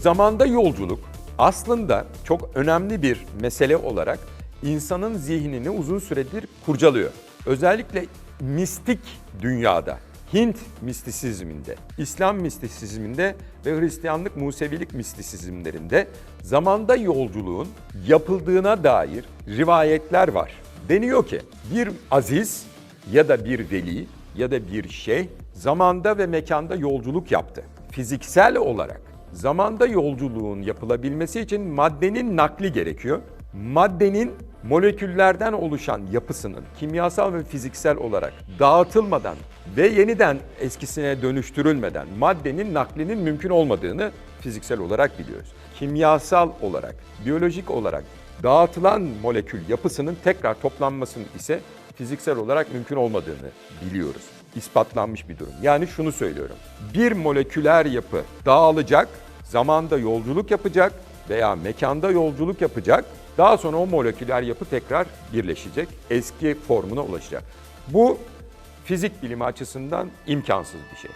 Zamanda yolculuk aslında çok önemli bir mesele olarak insanın zihnini uzun süredir kurcalıyor. Özellikle mistik dünyada, Hint mistisizminde, İslam mistisizminde ve Hristiyanlık Musevilik mistisizmlerinde zamanda yolculuğun yapıldığına dair rivayetler var. Deniyor ki bir aziz ya da bir veli ya da bir şeyh zamanda ve mekanda yolculuk yaptı. Fiziksel olarak zamanda yolculuğun yapılabilmesi için maddenin nakli gerekiyor. Maddenin moleküllerden oluşan yapısının kimyasal ve fiziksel olarak dağıtılmadan ve yeniden eskisine dönüştürülmeden maddenin naklinin mümkün olmadığını fiziksel olarak biliyoruz. Kimyasal olarak, biyolojik olarak dağıtılan molekül yapısının tekrar toplanmasının ise fiziksel olarak mümkün olmadığını biliyoruz. İspatlanmış bir durum. Yani şunu söylüyorum. Bir moleküler yapı dağılacak, zamanda yolculuk yapacak veya mekanda yolculuk yapacak. Daha sonra o moleküler yapı tekrar birleşecek, eski formuna ulaşacak. Bu fizik bilimi açısından imkansız bir şey.